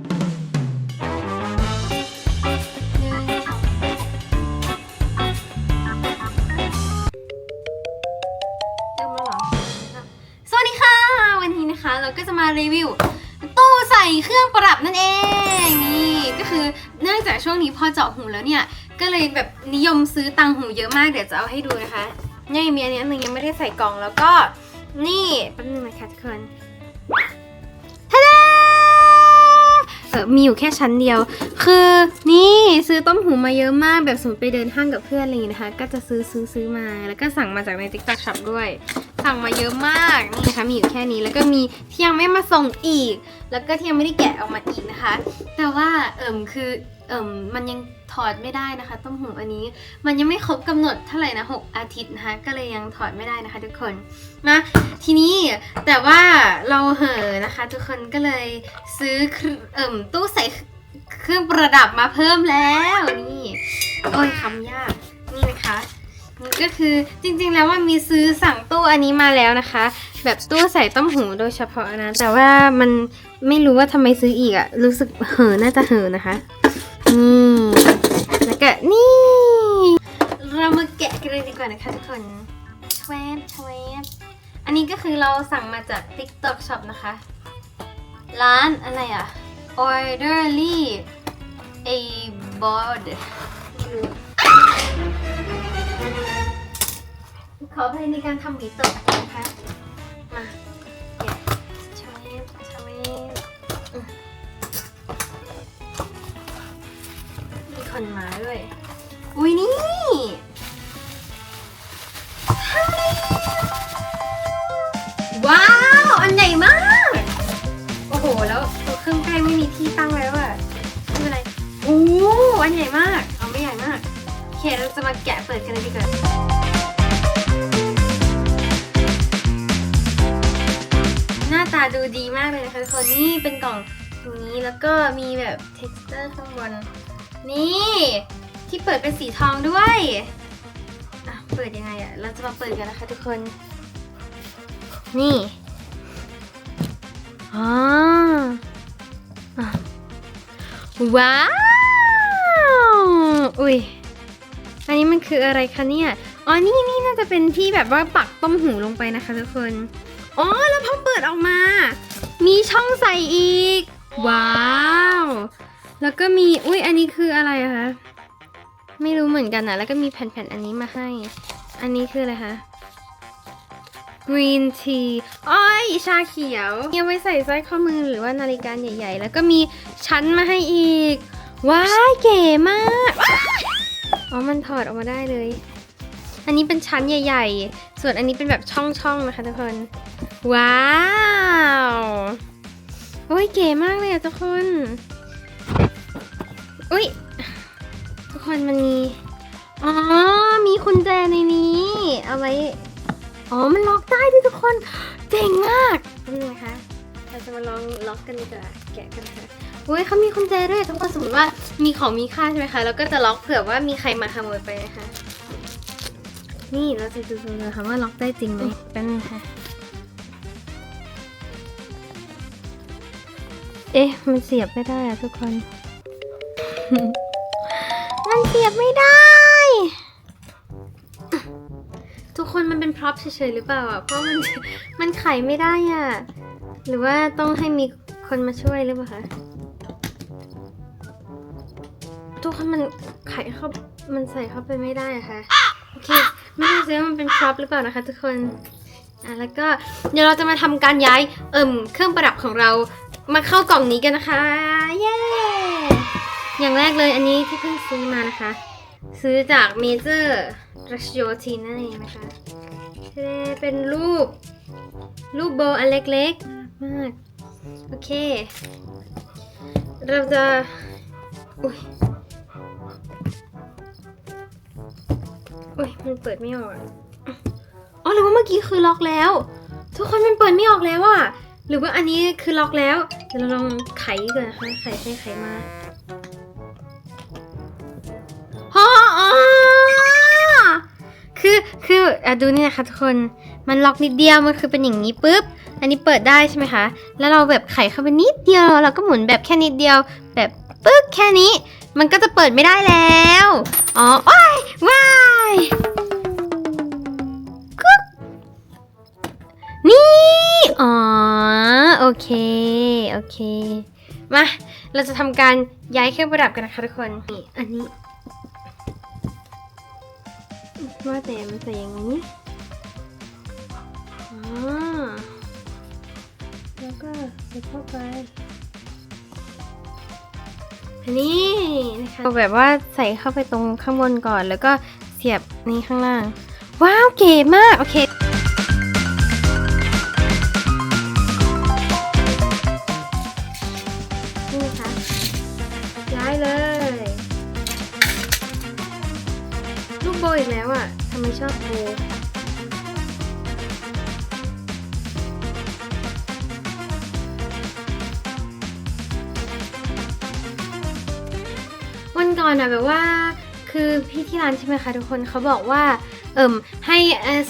เริ่มแล้วเหรอสวัสดีค่ะ วันนี้นะคะเราก็จะมารีวิว ตู้ใส่เครื่องประดับนั่นเองนี่ก็คือเนื่องจากช่วงนี้พอเจาะหูแล้วเนี่ย ก็เลยแบบนิยมซื้อตังหูเยอะมากเดี๋ยวจะเอาให้ดูนะคะเนี่ยมีอันนี้อันหนึงยังไม่ได้ใส่กล่องแล้วก็ นี่แป๊บนึงนะคะทุกคน ออมีอยู่แค่ชั้นเดียว คือนี่ซื้อต้มหูมาเยอะมากแบบสมมติไปเดินห้างกับเพื่อนอะไรอย่างนี้นะคะ ก็จะซื้อซื้อซื้อมาแล้วก็สั่งมาจากในติ๊กต็อกช็อปด้วย สั่งมาเยอะมากนี่นะคะมีอยู่แค่นี้แล้วก็มีที่ยังไม่มาส่งอีก แล้วก็ที่ยังไม่ได้แกะออกมาอีกนะคะ แต่ว่าเอิมคือ เอิมมันยังถอดไม่ได้นะคะ ต้มหูอันนี้ มันยังไม่ครบกำหนดเท่าไหร่นะ6อาทิตย์นะคะก็เลยยังถอดไม่ได้นะคะ ทุกคนมาทีนี้แต่ว่าเราเห่อนะคะ ทุกคนก็เลยซื้อเครื่มตู้ใส่เครื่องประดับมาเพิ่มแล้วนี่โอ้ยคำยากนี่นะคะก็คือจริงๆแล้วว่ามีซื้อสั่งตู้อันนี้มาแล้วนะคะ แบบตู้ใส่ต้มหูโดยเฉพาะนะแต่ว่ามันไม่รู้ว่าทำไมซื้ออีกอะรู้สึกเห่อน่าจะเห่อนะคะ นี่แล้วก็นี่ เรามาแกะกันเลยดีกว่านะคะทุกคนชวบชวบอันนี้ก็คือเราสั่งมาจาก TikTok Shop นะคะ ร้านอะไรอะ Orderly a board ขออภัยในการทำหวีตกนะคะ ว้าว อันใหญ่มาก โอ้โห แล้วตัวเครื่องแป้งไม่มีที่ตั้งแล้วอะไม่เป็นไรโอ้อันใหญ่มาก เอาไม่ใหญ่มากโอเคเราจะมาแกะเปิดกันเลยดีกว่าหน้าตาดูดีมากเลยนะคะทุกคนนี่เป็นกล่องอย่างนี้แล้วก็มีแบบ texture ข้างบน นี่ ที่เปิดเป็นสีทองด้วย อะ เปิดยังไงอะเราจะมาเปิดกันนะคะทุกคน นี่อ๋อว้าว อุ้ย อันนี้มันคืออะไรคะเนี่ย อ๋อ นี่นี่น่าจะเป็นที่แบบว่าปักต้มหูลงไปนะคะทุกคน อ๋อ แล้วพอเปิดออกมา มีช่องใส่อีก ว้าว แล้วก็มี อุ้ย อันนี้คืออะไรคะ ไม่รู้เหมือนกันนะ แล้วก็มีแผ่นๆ อันนี้มาให้ อันนี้คืออะไรคะ green tea อ้อยชาเขียวเอาไว้ใส่สร้อยข้อมือหรือว่านาฬิกาใหญ่ ๆ แล้วก็มีชั้นมาให้อีก ว้ายเก๋มากว้ายอ๋อมันถอดออกมาได้เลย อันนี้เป็นชั้นใหญ่ ๆ ส่วนอันนี้เป็นแบบช่องๆนะคะทุกคน ว้าวโอ้ยเก๋มากเลยอะทุกคนอุ้ยทุกคนมันมีอ๋อมีกุญแจในนี้ เอาไว้ อ๋อมันล็อก ได้ด้วยทุกคน เจ๋งมากนี่นะคะเราจะมาลองล็อกกันดีกว่าแกะกันค่ะอุ้ยเขามีกุญแจด้วยทุกคนสมมติว่ามีของมีค่าใช่ไหมคะแล้วก็จะล็อกเผื่อว่ามีใครมาขโมยไปนะคะ นี่เราจะดูๆนะคะว่าล็อกได้จริงไหมเป็นงค่ะ เอ๊ะ มันเสียบไม่ได้อะทุกคน มันเสียบไม่ได้ ทุกคนมันเป็นพร็อพเฉยๆหรือเปล่าอะ เพราะมันมันไขไม่ได้อะ หรือว่าต้องให้มีคนมาช่วยหรือเปล่าคะ ทุกคนมันไขเข้า มันใส่เข้าไปไม่ได้อะค่ะ โอเค ไม่แน่ใจว่ามันเป็นพร็อพหรือเปล่านะคะ ทุกคน อะแล้วก็เดี๋ยวเราจะมาทำการย้ายเอิ่มเครื่องประดับของเรามาเข้ากล่องนี้กันนะคะ เย้ อย่างแรกเลยอันนี้ที่เพิ่งซื้อมานะคะ ซื้อจากเมเจอร์ รัชโยทินนั่นเองนะคะเท่เป็นรูป รูปโบอันเล็กๆน่ารักมากโอเค เราจะอุ้ยอุ้ยมันเปิดไม่ออกอะอ๋อหรือว่าเมื่อกี้คือล็อกแล้ว ทุกคนมันเปิดไม่ออกแล้วอะหรือว่าอันนี้คือล็อกแล้วเดี๋ยวเราลองไขก่อนนะคะไขไปไขมา อ๋ออ๋อคือคือคืออะดูนี่นะคะทุกคน มันล็อกนิดเดียว มันคือเป็นอย่างนี้ปุ๊บ อันนี้เปิดได้ใช่ไหมคะ แล้วเราแบบไขเข้าไปนิดเดียว เราก็หมุนแบบแค่นิดเดียว แบบปึ๊กแค่นี้ มันก็จะเปิดไม่ได้แล้ว อ๋อว้ายว้ายกึ๊กนี่ อ๋อ โอเค โอเค มา เราจะทำการย้ายเครื่องประดับกันนะคะทุกคน นี่ อันนี้ ว่าแต่มันใส่อย่างนี้อ๋อแล้วก็ใส่เข้าไปอันนี้นะคะเอาแบบว่าใส่เข้าไปตรงข้างบนก่อน แล้วก็เสียบนี้ข้างล่าง ว้าวเก๋มากโอเคนี่นะคะย้ายเลย ลูกอีกแล้วอะทำไมชอบโบวันก่อนอะแบบว่า คือพี่ที่ร้านใช่ไหมคะทุกคนเขาบอกว่าเอิ่มให้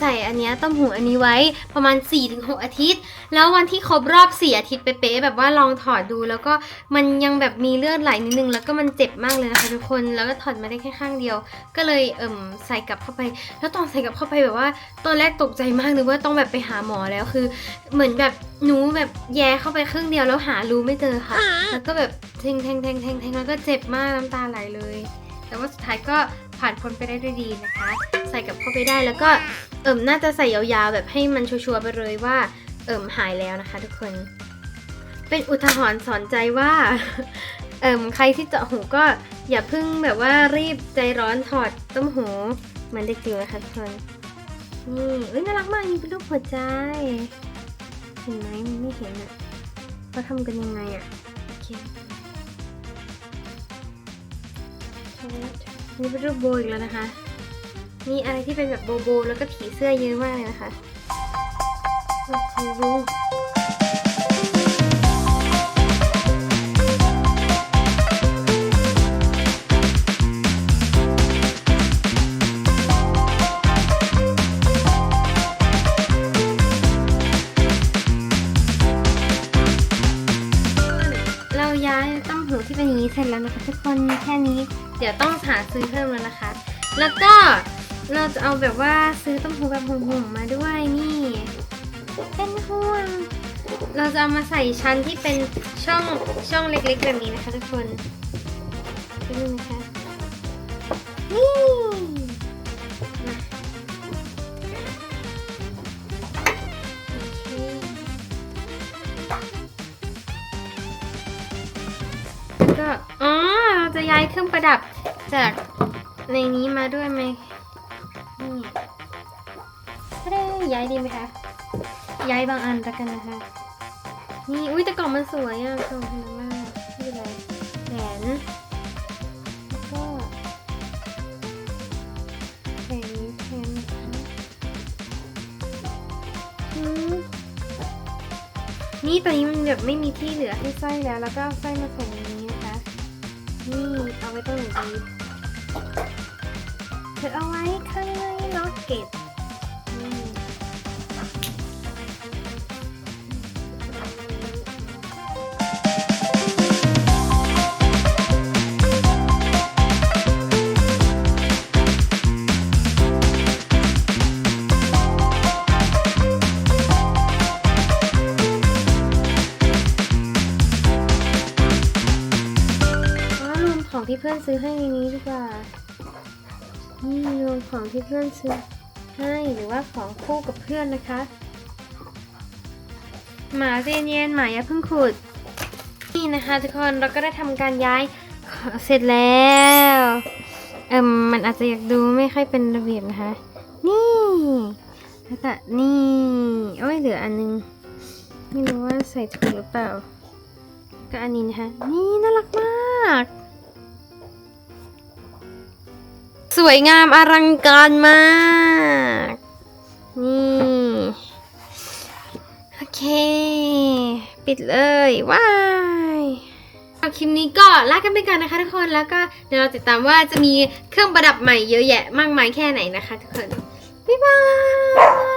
ใส่อันเนี้ยต้มหูอันนี้ไว้ประมาณ 4-6 อาทิตย์ แล้ววันที่ครบรอบ 4 อาทิตย์เป๊ะๆแบบว่าลองถอดดู แล้วก็มันยังแบบมีเลือดไหลนิดนึง แล้วก็มันเจ็บมากเลยนะคะทุกคนแล้วก็ถอดมาได้แค่ข้างเดียว ก็เลยเอิ่มใส่กลับเข้าไป แล้วตอนใส่กลับเข้าไปแบบว่าตอนแรกตกใจมากนึกว่าต้องแบบไปหาหมอแล้วคือ เหมือนแบบหนูแบบแย่เข้าไปครึ่งเดียวแล้วหารูไม่เจอค่ะ แล้วก็แบบแทงแทงแทงแทงแทงแล้วก็เจ็บมากน้ำตาไหลเลย แต่ว่าสุดท้ายก็ผ่านพ้นไปได้ด้วยดีนะคะ ใส่กลับเข้าไปได้แล้วก็เอิ่มน่าจะใส่ยาวๆแบบให้มันชัวร์ๆไปเลยว่า เอิ่มหายแล้วนะคะ ทุกคน เป็นอุทาหรณ์สอนใจว่า เอิ่มใครที่เจาะหูก็อย่าเพิ่งแบบว่ารีบใจร้อนถอดต้มหูเหมือนเด็กจิ๋วนะคะทุกคนนี่เอ้ยน่ารักมากนี่เป็นรูปหัวใจเห็นไหมไม่เห็นอะเขาทำกันยังไงอะโอเค นี่เป็นรูปโบอีกแล้วนะคะ มีอะไรที่เป็นแบบโบโบ แล้วก็ผีเสื้อเยอะมากเลยนะคะโอ้โห แล้วนะคะ ทุกคนมีแค่นี้ เดี๋ยวต้องหาซื้อเพิ่มแล้วนะคะ แล้วก็เราจะเอาแบบว่าซื้อต้มหูแบบหุ่มๆมาด้วยนี่เป็นห่วง เราจะเอามาใส่ชั้นที่เป็นช่องช่องเล็กๆแบบนี้นะคะทุกคนดูนะคะนี่ อ๋อเราจะย้ายเครื่องประดับจากในนี้มาด้วยไหมนี่ไม่ได้ย้ายดีไหมคะ ย้ายบางอันแล้วกันนะคะ นี่ อุ้ยแต่กล่องมันสวยอะกล่องสวยมากไม่เป็นไรแหวนแล้วก็แหวนนี้แทนนะคะอืมนี่ตอนนี้มันแบบไม่มีที่เหลือให้สร้อยแล้ว แล้วก็สร้อยมาใส่ในนี้ นี่เอาไว้ตรงไหนดีเธอเอาไว้ข้างในล็อกเก็ต ที่เพื่อนซื้อให้ในนี้ดีกว่า นี่รวมของที่เพื่อนซื้อให้หรือว่าของคู่กับเพื่อนนะคะ หมาเย็นๆหมาอย่าเพิ่งขุด นี่นะคะทุกคนเราก็ได้ทำการย้ายเสร็จแล้วเอิมมันอาจจะอยากดูไม่ค่อยเป็นระเบียบนะคะ นี่แล้วก็นี่โอ้ยเหลืออันนึงไม่รู้ว่าใส่ถูกหรือเปล่า ก็อันนี้นะคะ นี่น่ารักมาก สวยงามอลังการมาก นี่ โอเค ปิดเลยว้ายคลิปนี้ก็ลากันไปก่อนนะคะทุกคนแล้วก็เดี๋ยวเราติดตามว่าจะมีเครื่องประดับใหม่เยอะแยะมากมายแค่ไหนนะคะทุกคน บ๊ายบาย